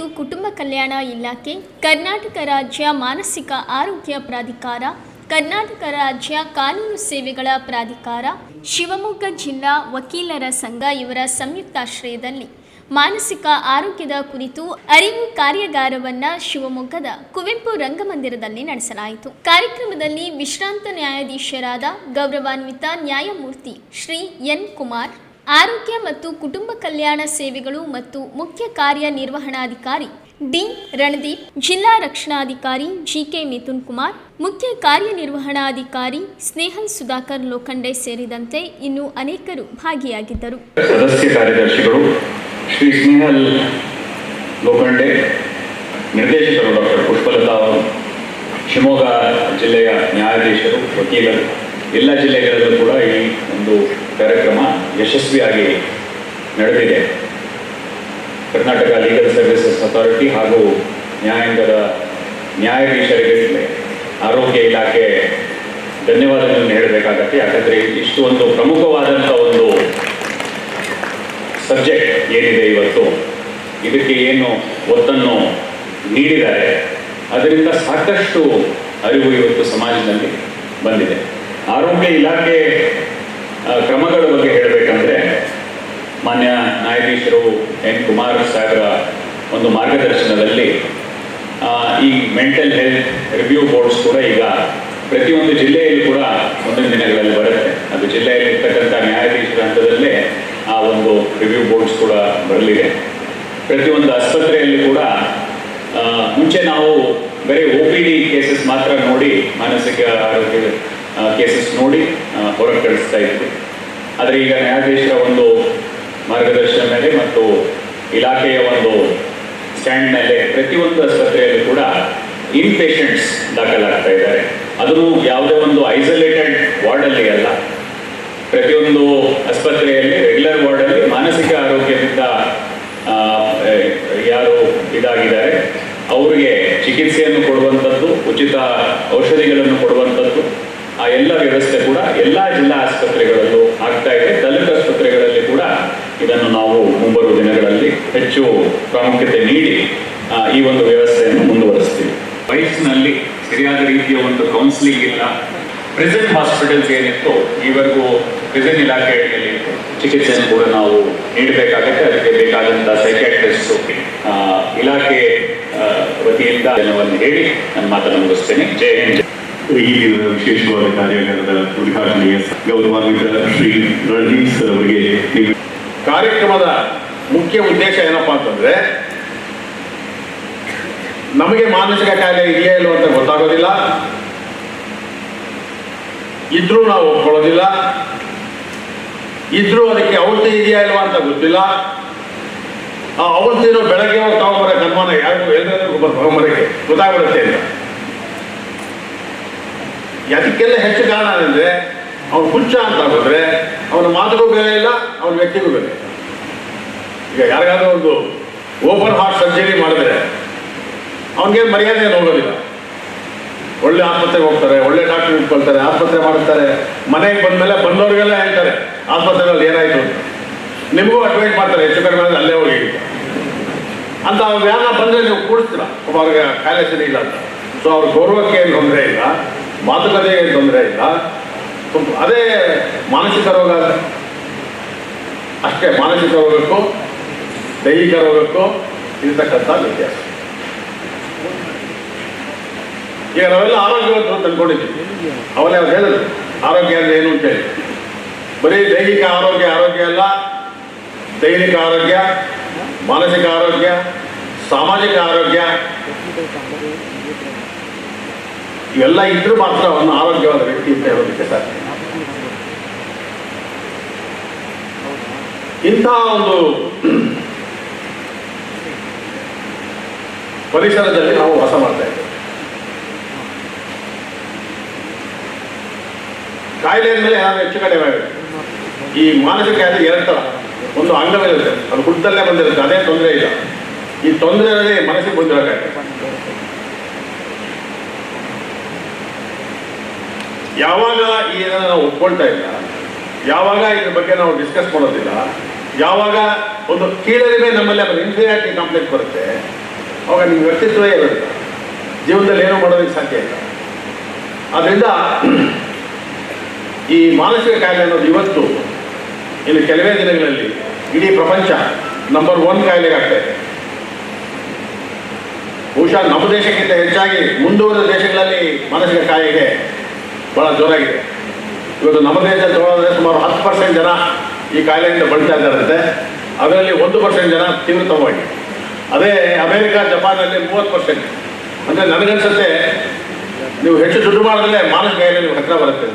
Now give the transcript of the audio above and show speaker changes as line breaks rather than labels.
ಮತ್ತು ಕುಟುಂಬ ಕಲ್ಯಾಣ ಇಲಾಖೆ, ಕರ್ನಾಟಕ ರಾಜ್ಯ ಮಾನಸಿಕ ಆರೋಗ್ಯ ಪ್ರಾಧಿಕಾರ, ಕರ್ನಾಟಕ ರಾಜ್ಯ ಕಾನೂನು ಸೇವೆಗಳ ಪ್ರಾಧಿಕಾರ, ಶಿವಮೊಗ್ಗ ಜಿಲ್ಲಾ ವಕೀಲರ ಸಂಘ ಇವರ ಸಂಯುಕ್ತಾಶ್ರಯದಲ್ಲಿ. ಮಾನಸಿಕ ಆರೋಗ್ಯದ ಕುರಿತು ಅರಿವು ಕಾರ್ಯಾಗಾರವನ್ನ ಶಿವಮೊಗ್ಗದ ಕುವೆಂಪು ರಂಗಮಂದಿರದಲ್ಲಿ ನಡೆಸಲಾಯಿತು. ಕಾರ್ಯಕ್ರಮದಲ್ಲಿ ವಿಶ್ರಾಂತ ನ್ಯಾಯಾಧೀಶರಾದ ಗೌರವಾನ್ವಿತ ನ್ಯಾಯಮೂರ್ತಿ ಶ್ರೀ ಎನ್ ಕುಮಾರ್ ಆರೋಗ್ಯ ಮತ್ತು ಕುಟುಂಬ ಕಲ್ಯಾಣ ಸೇವೆಗಳು ಮತ್ತು ಮುಖ್ಯ ಕಾರ್ಯನಿರ್ವಹಣಾಧಿಕಾರಿ ಡಿ ರಣದೀಪ್, ಜಿಲ್ಲಾ ರಕ್ಷಣಾಧಿಕಾರಿ ಜಿಕೆ ಮಿಥುನ್ ಕುಮಾರ್, ಮುಖ್ಯ ಕಾರ್ಯನಿರ್ವಹಣಾಧಿಕಾರಿ ಸ್ನೇಹಲ್ ಸುಧಾಕರ್ ಲೋಖಂಡೆ ಸೇರಿದಂತೆ ಇನ್ನು ಅನೇಕರು ಭಾಗಿಯಾಗಿದ್ದರು.
ಸದಸ್ಯ ಕಾರ್ಯದರ್ಶಿಗಳು, ಶ್ರೀ ಸ್ನೇಹಲ್ ಲೋಖಂಡೆ, ನಿರ್ದೇಶಕರು ಡಾಕ್ಟರ್ ಪುಷ್ಪಲತಾ ಅವರು ಶಿವಮೊಗ್ಗ ಜಿಲ್ಲೆಯ ನ್ಯಾಯಾಧೀಶರು, ವಕೀಲರು, ಎಲ್ಲ ಜಿಲ್ಲೆಗಳಲ್ಲೂ ಕೂಡ ಈ ಒಂದು ಕಾರ್ಯಕ್ರಮ ಯಶಸ್ವಿಯಾಗಿ ನಡೆದಿದೆ. ಕರ್ನಾಟಕ ಲೀಗಲ್ ಸರ್ವಿಸಸ್ ಅಥಾರಿಟಿ ಹಾಗೂ ನ್ಯಾಯಾಂಗದ ನ್ಯಾಯಾಧೀಶರಿಗೆ ಆರೋಗ್ಯ ಇಲಾಖೆ ಧನ್ಯವಾದಗಳನ್ನು ಹೇಳಬೇಕಾಗತ್ತೆ. ಯಾಕಂದರೆ ಇಷ್ಟು ಒಂದು ಪ್ರಮುಖವಾದಂಥ ಒಂದು ಸಬ್ಜೆಕ್ಟ್ ಏನಿದೆ ಇವತ್ತು. ಇದಕ್ಕೆ ಏನು ಒತ್ತನ್ನು ನೀಡಿದ್ದಾರೆ. ಅದರಿಂದ ಸಾಕಷ್ಟು ಅರಿವು ಇವತ್ತು ಸಮಾಜದಲ್ಲಿ ಬಂದಿದೆ. ಆರೋಗ್ಯ ಇಲಾಖೆ ಕ್ರಮಗಳ ಬಗ್ಗೆ ಹೇಳಬೇಕಂದ್ರೆ, ಮಾನ್ಯ ನ್ಯಾಯಾಧೀಶರು ಎನ್. ಕುಮಾರ್ ಸಾಗರ ಒಂದು ಮಾರ್ಗದರ್ಶನದಲ್ಲಿ ಈ ಮೆಂಟಲ್ ಹೆಲ್ತ್ ರಿವ್ಯೂ ಬೋರ್ಡ್ಸ್ ಕೂಡ ಈಗ ಪ್ರತಿಯೊಂದು ಜಿಲ್ಲೆಯಲ್ಲಿ ಕೂಡ ಮುಂದಿನ ದಿನಗಳಲ್ಲಿ ಬರುತ್ತೆ. ಅದು ಜಿಲ್ಲೆಯಲ್ಲಿ ಇರ್ತಕ್ಕಂಥ ನ್ಯಾಯಾಧೀಶರ ಹಂತದಲ್ಲೇ ಆ ಒಂದು ರಿವ್ಯೂ ಬೋರ್ಡ್ಸ್ ಕೂಡ ಬರಲಿದೆ. ಪ್ರತಿಯೊಂದು ಆಸ್ಪತ್ರೆಯಲ್ಲಿ ಕೂಡ ಮುಂಚೆ ನಾವು ಬರೀ ಒ ಪಿ ಡಿ ಕೇಸಸ್ ಮಾತ್ರ ನೋಡಿ ಮಾನಸಿಕ ಆರೋಗ್ಯ ಕೇಸಸ್ ನೋಡಿ ಹೊರಗೆ ಕಳಿಸ್ತಾ ಇದ್ವಿ. ಆದರೆ ಈಗ ನ್ಯಾಯಾಧೀಶರ ಒಂದು ಮಾರ್ಗದರ್ಶನ ಮೇಲೆ ಮತ್ತು ಇಲಾಖೆಯ ಒಂದು ಸ್ಟ್ಯಾಂಡ್ ಮೇಲೆ ಪ್ರತಿಯೊಂದು ಆಸ್ಪತ್ರೆಯಲ್ಲೂ ಕೂಡ ಇನ್ ಪೇಷಂಟ್ಸ್ ದಾಖಲಾಗ್ತಾ ಇದ್ದಾರೆ. ಅದು ಯಾವುದೇ ಒಂದು ಐಸೋಲೇಟೆಡ್ ವಾರ್ಡಲ್ಲಿ ಅಲ್ಲ ಪ್ರತಿಯೊಂದು ಆಸ್ಪತ್ರೆಯಲ್ಲಿ ರೆಗ್ಯುಲರ್ ವಾರ್ಡಲ್ಲಿ ಮಾನಸಿಕ ಆರೋಗ್ಯದಿಂದ ಯಾರು ಇದಾಗಿದ್ದಾರೆ, ಅವರಿಗೆ ಚಿಕಿತ್ಸೆಯನ್ನು ಕೊಡುವಂಥದ್ದು, ಉಚಿತ ಔಷಧಿಗಳನ್ನು ಕೊಡುವಂಥದ್ದು ಆ ಎಲ್ಲ ವ್ಯವಸ್ಥೆ ಕೂಡ ಎಲ್ಲ ಜಿಲ್ಲಾ ಆಸ್ಪತ್ರೆಗಳಲ್ಲೂ ಆಗ್ತಾ ಇದೆ. ತಾಲೂಕು ಆಸ್ಪತ್ರೆಗಳಲ್ಲಿ ಕೂಡ ಇದನ್ನು ನಾವು ಮುಂಬರುವ ದಿನಗಳಲ್ಲಿ ಹೆಚ್ಚು ಪ್ರಾಮುಖ್ಯತೆ ನೀಡಿ ಈ ಒಂದು ವ್ಯವಸ್ಥೆಯನ್ನು ಮುಂದುವರಿಸ್ತೀವಿ. ವಯಸ್ಸಿನಲ್ಲಿ ಸರಿಯಾದ ರೀತಿಯ ಒಂದು ಕೌನ್ಸಿಲಿಂಗ್ ಇಲ್ಲ. ಪ್ರೆಸೆಂಟ್ ಹಾಸ್ಪಿಟಲ್ಸ್ ಏನಿತ್ತು, ಈವರೆಗೂ ಪ್ರೆಸೆಂಟ್ ಇಲಾಖೆ ಅಡಿಯಲ್ಲಿ ಚಿಕಿತ್ಸೆಯನ್ನು ಕೂಡ ನಾವು ನೀಡಬೇಕಾಗುತ್ತೆ. ಅದಕ್ಕೆ ಬೇಕಾದಂಥ ಸೈಕ್ಯಾಟ್ರಿಸ್ಟ್ ಇಲಾಖೆ ವತಿಯಿಂದ ಹೇಳಿ ನನ್ನ ಮಾತನ್ನು ಮುಗಿಸ್ತೇನೆ. ಜೈ ಹಿಂದ್.
ದಿನದ ವಿಶೇಷವಾದ ಕಾರ್ಯಾಗಾರದ ಉದ್ಘಾಟನೆಯ ಗೌರವಾನ್ವಿತ ಶ್ರೀ ಸರ್ ಅವರಿಗೆ
ಕಾರ್ಯಕ್ರಮದ ಮುಖ್ಯ ಉದ್ದೇಶ ಏನಪ್ಪಾ ಅಂತಂದ್ರೆ, ನಮಗೆ ಮಾನಸಿಕ ಕಾಯಿಲೆ ಇದೆಯಾ ಇಲ್ಲವೋ ಅಂತ ಗೊತ್ತಾಗೋದಿಲ್ಲ. ಇದ್ರೂ ನಾವು ಒಪ್ಕೊಳ್ಳೋದಿಲ್ಲ. ಇದ್ರೂ ಅದಕ್ಕೆ ಔಷಧಿ ಇದೆಯಾ ಇಲ್ವಾ ಅಂತ ಗೊತ್ತಿಲ್ಲ. ಆ ಔಷಧಿನೂ ಬೆಳಗ್ಗೆ ಹೋಗಿ ತಗೊಂಬರಕ್ಕೆ ಯಾರಿಗೂ ಎಲ್ಲರಿಗೂ ಗೊತ್ತಾಗ್ಬಿಡುತ್ತೆ ಅಂತ. ಅದಕ್ಕೆಲ್ಲ ಹೆಚ್ಚು ಕಾರಣ ಅಂದರೆ ಅವನು ಹುಚ್ಚ ಅಂತ ಹೋದ್ರೆ ಅವನ ಮಾತುಗೂ ಬೆಲೆ ಇಲ್ಲ, ಅವನ ವ್ಯಕ್ತಿಗೂ ಬೆಲೆ. ಈಗ ಯಾರಿಗಾದ್ರೂ ಒಂದು ಓಪನ್ ಹಾರ್ಟ್ ಸರ್ಜರಿ ಮಾಡಿದ್ರೆ ಅವನಿಗೆ ಮರ್ಯಾದೆ ನೋಡೋದಿಲ್ಲ ಒಳ್ಳೆ ಆಸ್ಪತ್ರೆಗೆ ಹೋಗ್ತಾರೆ, ಒಳ್ಳೆ ಡಾಕ್ಟರ್ ಇಟ್ಕೊಳ್ತಾರೆ ಆಸ್ಪತ್ರೆ ಮಾಡ್ತಾರೆ ಮನೆಗೆ ಬಂದಮೇಲೆ ಬಂದವ್ರಿಗೆಲ್ಲ ಹೇಳ್ತಾರೆ, ಆಸ್ಪತ್ರೆಗಳಲ್ಲಿ ಏನಾಯ್ತು ಅಂತ. ನಿಮಗೂ ಅಡ್ವೈಸ್ ಮಾಡ್ತಾರೆ, ಹೆಚ್ಚು ಕಡಿಮೆ ಅಂದರೆ ಅಲ್ಲೇ ಹೋಗಿ. ಅಂತ. ಅವ್ರು ವ್ಯಾನ ಬಂದರೆ ನೀವು ಕೂಡಿಸ್ತೀರ? ಒಬ್ಬ ಅವ್ರಿಗೆ ಕಾಯಿಲೆ ಸರಿ ಇಲ್ಲ ಅಂತ. ಸೊ ಅವ್ರ ಗೌರವಕ್ಕೆ ಏನು ತೊಂದರೆ ಇಲ್ಲ. ಮಾತುಕತೆಗೆ ಏನು ತೊಂದರೆ ಇಲ್ಲ. ಅದೇ ಮಾನಸಿಕ ರೋಗ ಅಷ್ಟೇ, ಮಾನಸಿಕ ರೋಗಕ್ಕೂ, ದೈಹಿಕ ರೋಗಕ್ಕೂ ಇರ್ತಕ್ಕಂಥ ವ್ಯತ್ಯಾಸ. ಈಗ ನಾವೆಲ್ಲ ಆರೋಗ್ಯವಂತರು ತಂದ್ಕೊಂಡಿದ್ದೀವಿ ಅವಲೇ ಅವ್ರು ಹೇಳಿದ್ರು, ಆರೋಗ್ಯ ಅಂದ್ರೆ ಏನು ಅಂತ ಹೇಳಿ. ಬರೀ ದೈಹಿಕ ಆರೋಗ್ಯ ಆರೋಗ್ಯ ಅಲ್ಲ, ದೈಹಿಕ ಆರೋಗ್ಯ, ಮಾನಸಿಕ ಆರೋಗ್ಯ, ಸಾಮಾಜಿಕ ಆರೋಗ್ಯ. ಇವೆಲ್ಲ ಇದ್ರೂ ಮಾತ್ರ ಅವನು ಆರೋಗ್ಯವಾದ ವ್ಯಕ್ತಿ ಅಂತ ಹೇಳೋದಕ್ಕೆ ಸಾಧ್ಯ ಇಂತಹ ಒಂದು ಪರಿಸರದಲ್ಲಿ ನಾವು ವಾಸ ಮಾಡ್ತಾ ಇದ್ದೇವೆ. ಕಾಯಿಲೆ ಅಂದ್ಮೇಲೆ ಏನಾದ್ರು ಹೆಚ್ಚು ಕಡಿಮೆ ಈ ಮಾನಸಿಕ ಕಾಯಿಲೆ ಎರಡು ಥರ ಒಂದು ಅಂಗವಿರುತ್ತೆ. ಅದು ಹುಟ್ಟದಲ್ಲೇ ಬಂದಿರುತ್ತೆ. ಅದೇ ತೊಂದರೆ ಇಲ್ಲ. ಈ ತೊಂದರೆಯಲ್ಲಿ ಮನಸ್ಸಿಗೆ ಬಂದಿರೋ ಕಾಯಿಲೆ ಯಾವಾಗ ಏನನ್ನ ನಾವು ಒಪ್ಕೊಳ್ತಾ ಇಲ್ಲ, ಯಾವಾಗ ಇದ್ರ ಬಗ್ಗೆ ನಾವು ಡಿಸ್ಕಸ್ ಮಾಡೋದಿಲ್ಲ, ಯಾವಾಗ ಒಂದು ಕೀಳರಿಮೆ ನಮ್ಮಲ್ಲಿ ಒಂದು ಇನ್ಫೀರಿಯಾರಿಟಿ ಕಾಂಪ್ಲೆಕ್ಸ್ ಬರುತ್ತೆ, ಅವಾಗ ನಿಮ್ಮ ವ್ಯಕ್ತಿತ್ವವೇ ಇರುತ್ತೆ. ಜೀವನದಲ್ಲಿ ಏನೋ ಮಾಡೋದಕ್ಕೆ ಸಾಧ್ಯ ಇಲ್ಲ. ಆದ್ದರಿಂದ ಈ ಮಾನಸಿಕ ಕಾಯಿಲೆ ಅನ್ನೋದು ಇವತ್ತು ಇಲ್ಲಿ ಕೆಲವೇ ದಿನಗಳಲ್ಲಿ ಇಡೀ ಪ್ರಪಂಚ ನಂಬರ್ ಒನ್ ಕಾಯಿಲೆಗೆ ಆಗ್ತಾ ಇದೆ. ಬಹುಶಃ ನಮ್ಮ ದೇಶಕ್ಕಿಂತ ಹೆಚ್ಚಾಗಿ ಮುಂದುವರೆದ ದೇಶಗಳಲ್ಲಿ ಮಾನಸಿಕ ಕಾಯಿಲೆ ಭಾಳ ಜೋರಾಗಿದೆ. ಇವತ್ತು ನಮ್ಮ ದೇಶದಲ್ಲಿ ತಗೊಳ್ಳೋದ್ರೆ ಸುಮಾರು ಹತ್ತು ಪರ್ಸೆಂಟ್ ಜನ ಈ ಕಾಯಿಲೆಯಿಂದ ಬಳಲ್ತಾ ಇದ್ದಾರಂತೆ. ಅದರಲ್ಲಿ ಒಂದು ಪರ್ಸೆಂಟ್ ಜನ ತೀವ್ರತಮವಾಗಿ. ಅದೇ ಅಮೇರಿಕ, ಜಪಾನಲ್ಲಿ ಮೂವತ್ತು ಪರ್ಸೆಂಟ್ ಅಂದರೆ ನನಗನ್ಸುತ್ತೆ, ನೀವು ಹೆಚ್ಚು ದುಡ್ಡು ಮಾಡಿದ್ರೆ ಮಾನಸಿಕ ಕಾಯಿಲೆ ನೀವು ಹತ್ತಿರ ಬರುತ್ತೆ